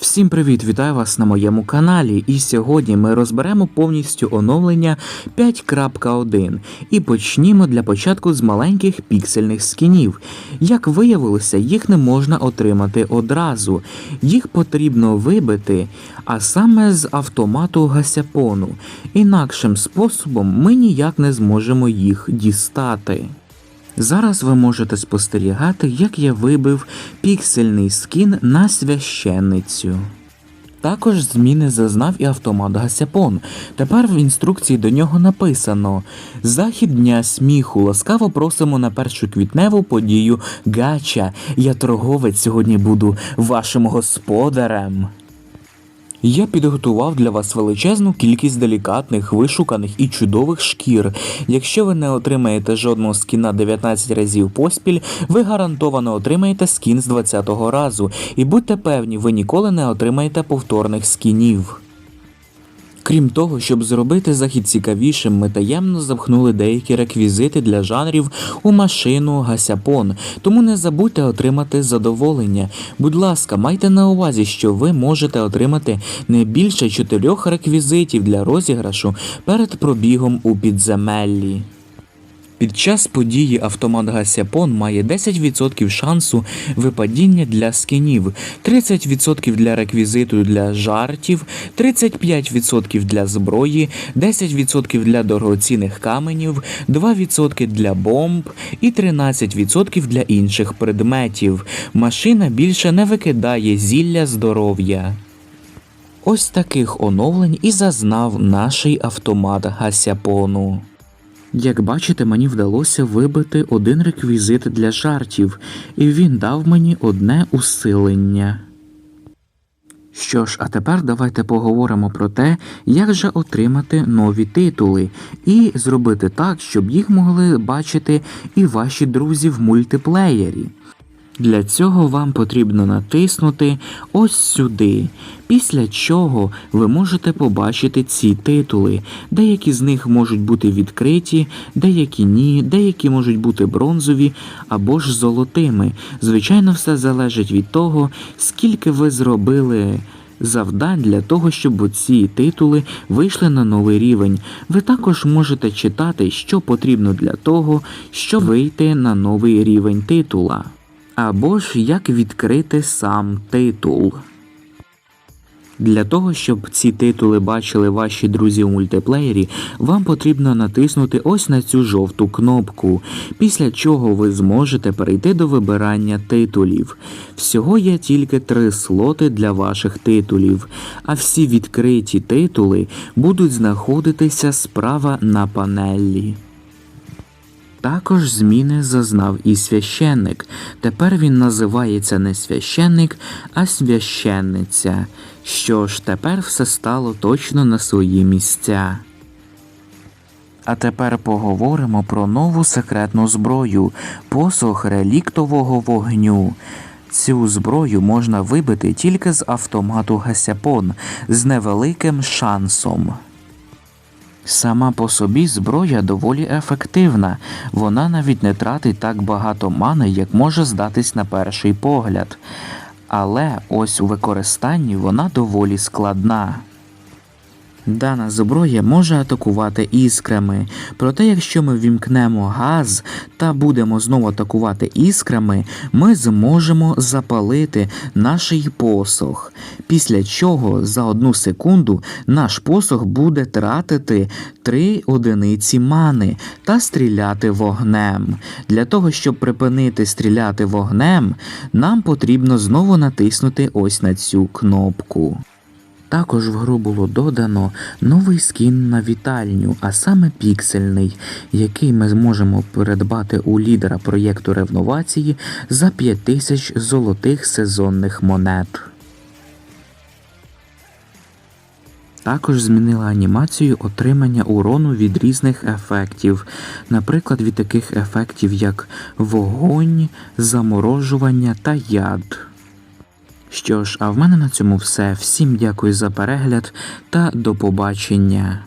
Всім привіт, вітаю вас на моєму каналі. І сьогодні ми розберемо повністю оновлення 5.1 і почнімо для початку з маленьких піксельних скінів. Як виявилося, їх не можна отримати одразу. Їх потрібно вибити, а саме з автомату гасяпону. Інакшим способом ми ніяк не зможемо їх дістати. Зараз ви можете спостерігати, як я вибив піксельний скін на священницю. Також зміни зазнав і автомат Гасяпон. Тепер в інструкції до нього написано: Захід дня сміху. Ласкаво просимо на першу квітневу подію Гача. Я торговець сьогодні буду вашим господарем. Я підготував для вас величезну кількість делікатних, вишуканих і чудових шкір. Якщо ви не отримаєте жодного скіна 19 разів поспіль, ви гарантовано отримаєте скін з 20-го разу. І будьте певні, ви ніколи не отримаєте повторних скінів. Крім того, щоб зробити захід цікавішим, ми таємно запхнули деякі реквізити для жанрів у машину Гасяпон, тому не забудьте отримати задоволення. Будь ласка, майте на увазі, що ви можете отримати не більше чотирьох реквізитів для розіграшу перед пробігом у підземеллі. Під час події автомат Гасяпон має 10% шансу випадіння для скінів, 30% для реквізиту для жартів, 35% для зброї, 10% для дорогоцінних каменів, 2% для бомб і 13% для інших предметів. Машина більше не викидає зілля здоров'я. Ось таких оновлень і зазнав наш автомат Гасяпону. Як бачите, мені вдалося вибити один реквізит для жартів, і він дав мені одне усилення. Що ж, а тепер давайте поговоримо про те, як же отримати нові титули, і зробити так, щоб їх могли бачити і ваші друзі в мультиплеєрі. Для цього вам потрібно натиснути ось сюди, після чого ви можете побачити ці титули. Деякі з них можуть бути відкриті, деякі ні, деякі можуть бути бронзові або ж золотими. Звичайно, все залежить від того, скільки ви зробили. Завдань для того, щоб ці титули вийшли на новий рівень. Ви також можете читати, що потрібно для того, щоб вийти на новий рівень титула або ж як відкрити сам титул. Для того, щоб ці титули бачили ваші друзі у мультиплеєрі, вам потрібно натиснути ось на цю жовту кнопку, після чого ви зможете перейти до вибирання титулів. Всього є тільки три слоти для ваших титулів, а всі відкриті титули будуть знаходитися справа на панелі. Також зміни зазнав і священник. Тепер він називається не священник, а священниця. Що ж, тепер все стало точно на свої місця. А тепер поговоримо про нову секретну зброю посох реліктового вогню. Цю зброю можна вибити тільки з автомату Гасяпон з невеликим шансом. Сама по собі зброя доволі ефективна, вона навіть не тратить так багато мани, як може здатись на перший погляд. Але ось у використанні вона доволі складна. Дана зброя може атакувати іскрами, проте якщо ми вімкнемо газ та будемо знову атакувати іскрами, ми зможемо запалити наш посох, після чого за одну секунду наш посох буде тратити 3 одиниці мани та стріляти вогнем. Для того, щоб припинити стріляти вогнем, нам потрібно знову натиснути ось на цю кнопку. Також в гру було додано новий скін на вітальню, а саме піксельний, який ми зможемо придбати у лідера проєкту ревновації за 5000 золотих сезонних монет. Також змінила анімацію отримання урону від різних ефектів, наприклад, від таких ефектів, як вогонь, заморожування та яд. Що ж, а в мене на цьому все. Всім дякую за перегляд та до побачення.